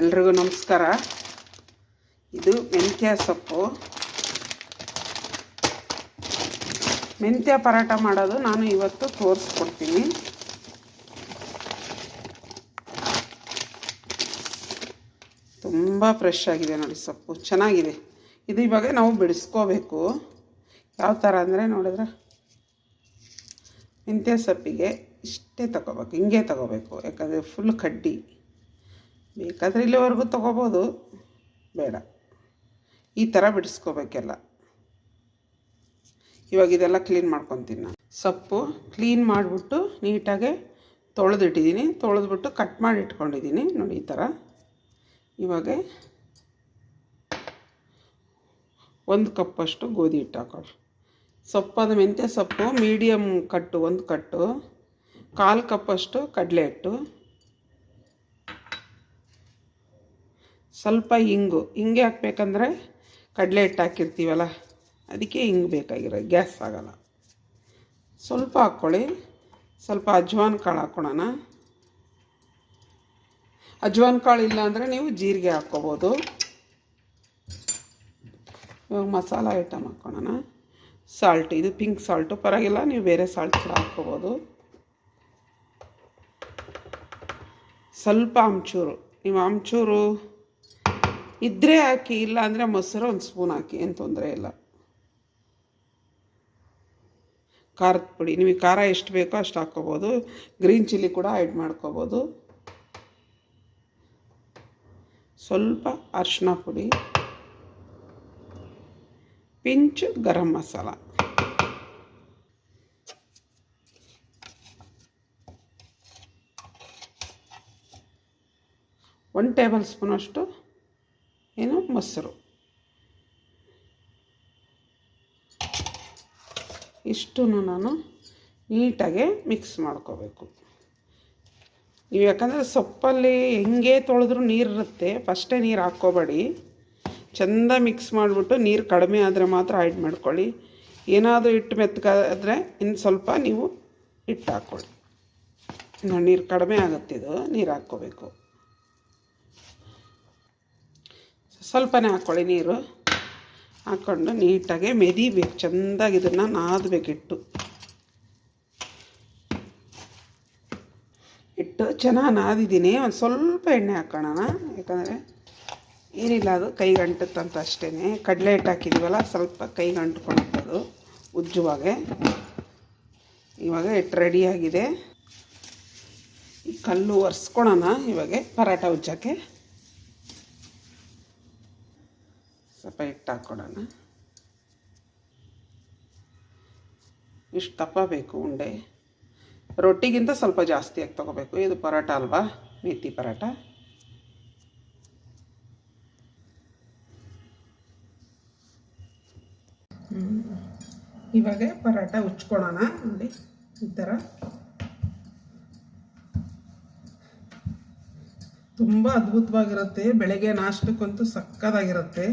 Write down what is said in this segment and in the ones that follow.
ಎಲ್ರಿಗೂ ನಮಸ್ಕಾರ. ಇದು ಮೆಂತ್ಯ ಸೊಪ್ಪು. ಮೆಂತ್ಯ ಪರಾಟ ಮಾಡೋದು ನಾನು ಇವತ್ತು ತೋರಿಸ್ಕೊಡ್ತೀನಿ. ತುಂಬ ಫ್ರೆಶ್ ಆಗಿದೆ ನೋಡಿ ಸೊಪ್ಪು. ಚೆನ್ನಾಗಿದೆ. ಇದು ಇವಾಗ ನಾವು ಬಿಡಿಸ್ಕೋಬೇಕು. ಯಾವ ಥರ ಅಂದರೆ ನೋಡಿದ್ರೆ ಮೆಂತ್ಯ ಸೊಪ್ಪಿಗೆ ಇಷ್ಟೇ ತಗೋಬೇಕು. ಹಿಂಗೆ ತಗೋಬೇಕು. ಯಾಕಂದರೆ ಫುಲ್ ಕಡ್ಡಿ. ಬೇಕಾದರೆ ಇಲ್ಲಿವರೆಗೂ ತೊಗೋಬೋದು. ಬೇಡ. ಈ ಥರ ಬಿಡಿಸ್ಕೋಬೇಕೆಲ್ಲ. ಇವಾಗ ಇದೆಲ್ಲ ಕ್ಲೀನ್ ಮಾಡ್ಕೊತೀನಿ ನಾನು. ಸೊಪ್ಪು ಕ್ಲೀನ್ ಮಾಡಿಬಿಟ್ಟು ನೀಟಾಗೆ ತೊಳೆದಿಟ್ಟಿದ್ದೀನಿ. ತೊಳೆದ್ಬಿಟ್ಟು ಕಟ್ ಮಾಡಿ ಇಟ್ಕೊಂಡಿದ್ದೀನಿ. ನೋಡಿ ಈ ಥರ ಇವಾಗ ಒಂದು ಕಪ್ಪಷ್ಟು ಗೋಧಿ ಹಿಟ್ಟು ಹಾಕೊಳ್ಳಿ ಸೊಪ್ಪಾದ ಮೆಂತ್ಯ ಸೊಪ್ಪು ಮೀಡಿಯಮ್ ಕಟ್ಟು ಒಂದು ಕಟ್ಟು ಕಾಲು ಕಪ್ಪಷ್ಟು ಕಡಲೆ ಹಿಟ್ಟು. ಸ್ವಲ್ಪ ಹಿಂಗು ಹಿಂಗೆ ಹಾಕ್ಬೇಕಂದ್ರೆ ಕಡಲೆ ಹಿಟ್ಟು ಹಾಕಿರ್ತೀವಲ್ಲ, ಅದಕ್ಕೆ ಹಿಂಗೆ ಬೇಕಾಗಿರೋ, ಗ್ಯಾಸ್ ಆಗಲ್ಲ. ಸ್ವಲ್ಪ ಹಾಕ್ಕೊಳ್ಳಿ, ಸ್ವಲ್ಪ ಅಜ್ವಾನ್ ಕಾಳು ಹಾಕ್ಕೊಳ್ಳೋಣ ಅಜ್ವಾನ್ ಕಾಳು ಇಲ್ಲ ಅಂದರೆ ನೀವು ಜೀರಿಗೆ ಹಾಕ್ಕೋಬೋದು. ಇವಾಗ ಮಸಾಲ ಐಟಮ್ ಹಾಕ್ಕೊಳ್ಳೋಣ ಸಾಲ್ಟ್, ಇದು ಪಿಂಕ್ ಸಾಲ್ಟು, ಪರವಾಗಿಲ್ಲ, ನೀವು ಬೇರೆ ಸಾಲ್ಟ್ ಕೂಡ ಹಾಕ್ಕೋಬೋದು. ಸ್ವಲ್ಪ ಆಮ್ಚೂರು, ನೀವು ಆಮ್ಚೂರು ಇದ್ದರೆ ಹಾಕಿ ಇಲ್ಲ ಅಂದರೆ ಮೊಸರು ಒಂದು ಸ್ಪೂನ್ ಹಾಕಿ, ಏನು ತೊಂದರೆ ಇಲ್ಲ. ಖಾರದ ಪುಡಿ, ನಿಮಗೆ ಖಾರ ಎಷ್ಟು ಬೇಕೋ ಅಷ್ಟು ಹಾಕ್ಕೋಬೋದು ಗ್ರೀನ್ ಚಿಲ್ಲಿ ಕೂಡ ಆ್ಯಡ್ ಮಾಡ್ಕೋಬೋದು. ಸ್ವಲ್ಪ ಅರಿಶಿನ ಪುಡಿ. Pinch garam masala. One table ಸ್ಪೂನಷ್ಟು ಏನು ಮೊಸರು. ಇಷ್ಟು ನಾನು ನೀಟಾಗೆ ಮಿಕ್ಸ್ ಮಾಡ್ಕೋಬೇಕು. ನೀವು ಯಾಕಂದರೆ ಸೊಪ್ಪಲ್ಲಿ ಹೆಂಗೆ ತೊಳೆದ್ರೂ ನೀರಿರುತ್ತೆ ಫಸ್ಟೇ ನೀರು ಹಾಕ್ಕೋಬೇಡಿ. ಚೆಂದ ಮಿಕ್ಸ್ ಮಾಡಿಬಿಟ್ಟು ನೀರು ಕಡಿಮೆ ಆದರೆ ಮಾತ್ರ ಆ್ಯಡ್ ಮಾಡ್ಕೊಳ್ಳಿ. ಏನಾದರೂ ಹಿಟ್ಟು ಮೆತ್ತಗಾದರೆ ಇನ್ನು ಸ್ವಲ್ಪ ನೀವು ಹಿಟ್ಟು ಹಾಕ್ಕೊಳ್ಳಿ. ನೀರು ಕಡಿಮೆ ಆಗುತ್ತೆ ಇದು ನೀರು ಹಾಕ್ಕೋಬೇಕು. ಸ್ವಲ್ಪನೇ ಹಾಕ್ಕೊಳ್ಳಿ ನೀರು. ಹಾಕ್ಕೊಂಡು ನೀಟಾಗಿ ಮೆದಿಬೇಕು, ಚೆಂದಾಗಿ ಇದನ್ನು ನಾದಬೇಕು ಇಟ್ಟು ಚೆನ್ನಾಗಿ ನಾದಿದ್ದೀನಿ. ಒಂದು ಸ್ವಲ್ಪ ಎಣ್ಣೆ ಹಾಕೋಣ ಯಾಕಂದರೆ ಏನಿಲ್ಲ ಅದು ಕೈಗೆ ಅಂಟುತ್ತಂತ ಅಷ್ಟೇ ಕಡಲೆ ಹಿಟ್ಟು ಹಾಕಿದ್ದೀವಲ್ಲ ಸ್ವಲ್ಪ ಕೈಗೆ ಉಜ್ಜುವಾಗೆ. ಇವಾಗ ಹಿಟ್ಟು ರೆಡಿಯಾಗಿದೆ ಈ ಕಲ್ಲು ಒರೆಸ್ಕೊಳೋಣ ಇವಾಗ ಪರಾಟ ಉಜ್ಜೋಕ್ಕೆ ಸ್ವಲ್ಪ ಹಿಟ್ಟು ಹಾಕ್ಕೊಡೋಣ ಇಷ್ಟು ದಪ್ಪ ಬೇಕು ಉಂಡೆ. ರೊಟ್ಟಿಗಿಂತ ಸ್ವಲ್ಪ ಜಾಸ್ತಿಯಾಗಿ ತೊಗೋಬೇಕು. ಇದು ಪರೋಟ ಅಲ್ವಾ? ಮೇತಿ ಪರೋಟ. ಇವಾಗ ಪರೋಟ ಉಚ್ಕೊಳ್ಳೋಣ ನೋಡಿ, ಈ ಥರ ತುಂಬ ಅದ್ಭುತವಾಗಿರುತ್ತೆ. ಬೆಳಗ್ಗೆ ನಾಷ್ಟಕ್ಕಂತೂ ಸಕ್ಕದಾಗಿರುತ್ತೆ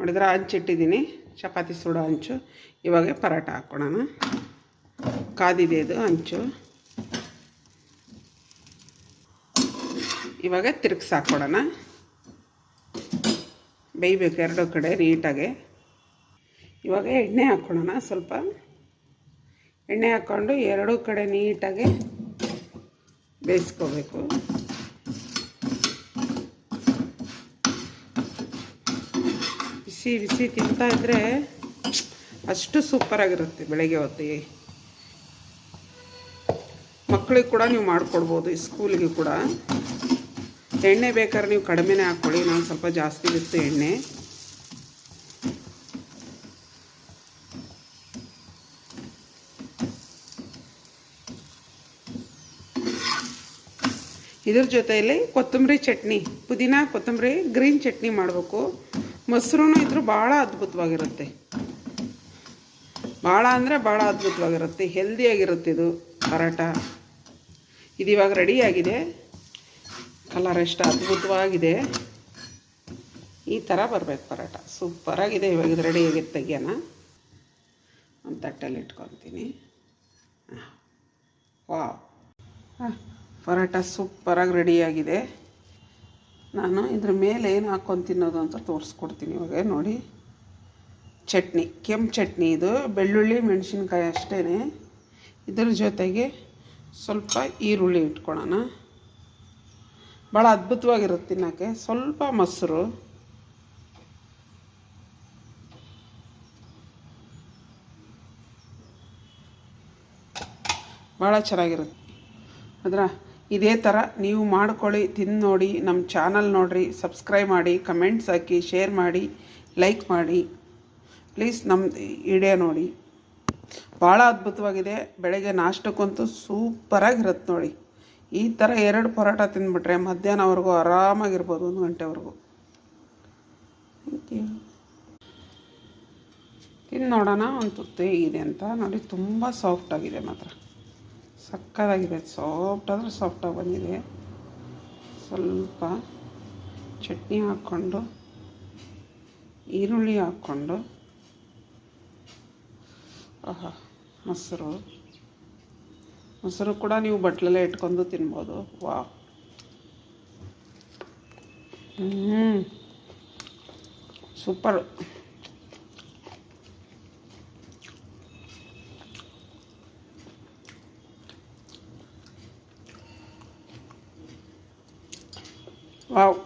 ನೋಡಿದ್ರೆ ಹಂಚಿಟ್ಟಿದ್ದೀನಿ ಚಪಾತಿ ಸುಡೋ ಹಂಚು ಇವಾಗ ಪರೋಟ ಹಾಕ್ಕೊಳೋಣ. ಕಾದಿದೆ ಅದು ಹಂಚು ಇವಾಗ ತಿರುಗಿಸಿ ಹಾಕ್ಕೊಡೋಣ. ಬೇಯಬೇಕು ಎರಡು ಕಡೆ ನೀಟಾಗೆ. ಇವಾಗ ಎಣ್ಣೆ ಹಾಕ್ಕೊಳೋಣ ಸ್ವಲ್ಪ. ಎಣ್ಣೆ ಹಾಕ್ಕೊಂಡು ಎರಡೂ ಕಡೆ ನೀಟಾಗೆ ಬೇಯಿಸ್ಕೋಬೇಕು. ಬಿಸಿ ಬಿಸಿ ತಿಂತಾ ಇದ್ರೆ ಅಷ್ಟು ಸೂಪರ್ ಆಗಿರುತ್ತೆ ಬೆಳಗ್ಗೆ ಹೊತ್ತಿಗೆ ಮಕ್ಕಳಿಗೆ ಕೂಡ ನೀವು ಮಾಡಿಕೊಡ್ಬೋದು ಸ್ಕೂಲಿಗೆ ಕೂಡ. ಎಣ್ಣೆ ಬೇಕಾದ್ರೆ ನೀವು ಕಡಿಮೆನೇ ಹಾಕ್ಕೊಳ್ಳಿ ನಾನು ಸ್ವಲ್ಪ ಜಾಸ್ತಿ ಬಿತ್ತು ಎಣ್ಣೆ. ಇದ್ರ ಜೊತೆಯಲ್ಲಿ ಕೊತ್ತಂಬರಿ ಚಟ್ನಿ, ಪುದೀನ, ಕೊತ್ತಂಬರಿ ಗ್ರೀನ್ ಚಟ್ನಿ ಮಾಡಬೇಕು. ಮೊಸರು ಇದ್ರೂ ಭಾಳ ಅದ್ಭುತವಾಗಿರುತ್ತೆ. ಭಾಳ ಅಂದರೆ ಭಾಳ ಅದ್ಭುತವಾಗಿರುತ್ತೆ. ಹೆಲ್ದಿಯಾಗಿರುತ್ತೆ ಇದು ಪರಾಟ ಇದು ಇವಾಗ ರೆಡಿಯಾಗಿದೆ. ಕಲರ್ ಎಷ್ಟು ಅದ್ಭುತವಾಗಿದೆ. ಈ ಥರ ಬರಬೇಕು ಪರಾಟ ಸೂಪರಾಗಿದೆ ಇವಾಗ ಇದು ರೆಡಿಯಾಗಿ ತೆಗಿಯೋಣ. ಒಂದು ತಟ್ಟಲ್ಲಿ ಇಟ್ಕೊತೀನಿ. ವಾವ್. ಹಾಂ ಪರೋಟ ಸೂಪರಾಗಿ ರೆಡಿಯಾಗಿದೆ ನಾನು ಇದ್ರ ಮೇಲೆ ಏನು ಹಾಕ್ಕೊಂಡು ತಿನ್ನೋದು ಅಂತ ತೋರಿಸ್ಕೊಡ್ತೀನಿ ಇವಾಗ, ನೋಡಿ. ಚಟ್ನಿ, ಕೆಂಪು ಚಟ್ನಿ ಇದು. ಬೆಳ್ಳುಳ್ಳಿ, ಮೆಣಸಿನ್ಕಾಯಿ ಅಷ್ಟೇ ಇದ್ರ ಜೊತೆಗೆ ಸ್ವಲ್ಪ ಈರುಳ್ಳಿ ಇಟ್ಕೊಳ್ಳೋಣ. ಭಾಳ ಅದ್ಭುತವಾಗಿರುತ್ತೆ ತಿನ್ನೋಕ್ಕೆ. ಸ್ವಲ್ಪ ಮೊಸರು. ಭಾಳ ಚೆನ್ನಾಗಿರುತ್ತೆ. ಅದರ ಇದೇ ಥರ ನೀವು ಮಾಡ್ಕೊಳ್ಳಿ, ತಿಂದು ನೋಡಿ ನಮ್ಮ ಚಾನಲ್ ನೋಡಿರಿ, ಸಬ್ಸ್ಕ್ರೈಬ್ ಮಾಡಿ, ಕಮೆಂಟ್ಸ್ ಹಾಕಿ, ಶೇರ್ ಮಾಡಿ, ಲೈಕ್ ಮಾಡಿ. ಪ್ಲೀಸ್ ನಮ್ಮ ಇಡೇ ನೋಡಿ. ಭಾಳ ಅದ್ಭುತವಾಗಿದೆ. ಬೆಳಗ್ಗೆ ನಾಷ್ಟಕ್ಕಂತೂ ಸೂಪರಾಗಿರುತ್ತೆ ನೋಡಿ. ಈ ಥರ ಎರಡು ಪರೋಟ ತಿಂದ್ಬಿಟ್ರೆ ಮಧ್ಯಾಹ್ನವರೆಗೂ ಆರಾಮಾಗಿರ್ಬೋದು ಒಂದು ಗಂಟೆವರೆಗೂ. ತಿಂದು ನೋಡೋಣ, ಒಂದು ತುತ್ತು ಹೇಗಿದೆ ಅಂತ ನೋಡಿ, ತುಂಬ ಸಾಫ್ಟಾಗಿದೆ ಮಾತ್ರ. ಸಕ್ಕದಾಗಿದೆ ಸಾಫ್ಟ್ ಆದರೆ ಸಾಫ್ಟಾಗಿ ಬಂದಿದೆ. ಸ್ವಲ್ಪ ಚಟ್ನಿ ಹಾಕ್ಕೊಂಡು, ಈರುಳ್ಳಿ ಹಾಕ್ಕೊಂಡು, ಆಹಾ, ಮೊಸರು. ಮೊಸರು ಕೂಡ ನೀವು ಬಟ್ಲಲ್ಲೇ ಇಟ್ಕೊಂಡು ತಿನ್ಬೋದು. ವಾ ಹ್ಞೂ ಸೂಪರ್. ವಾವ್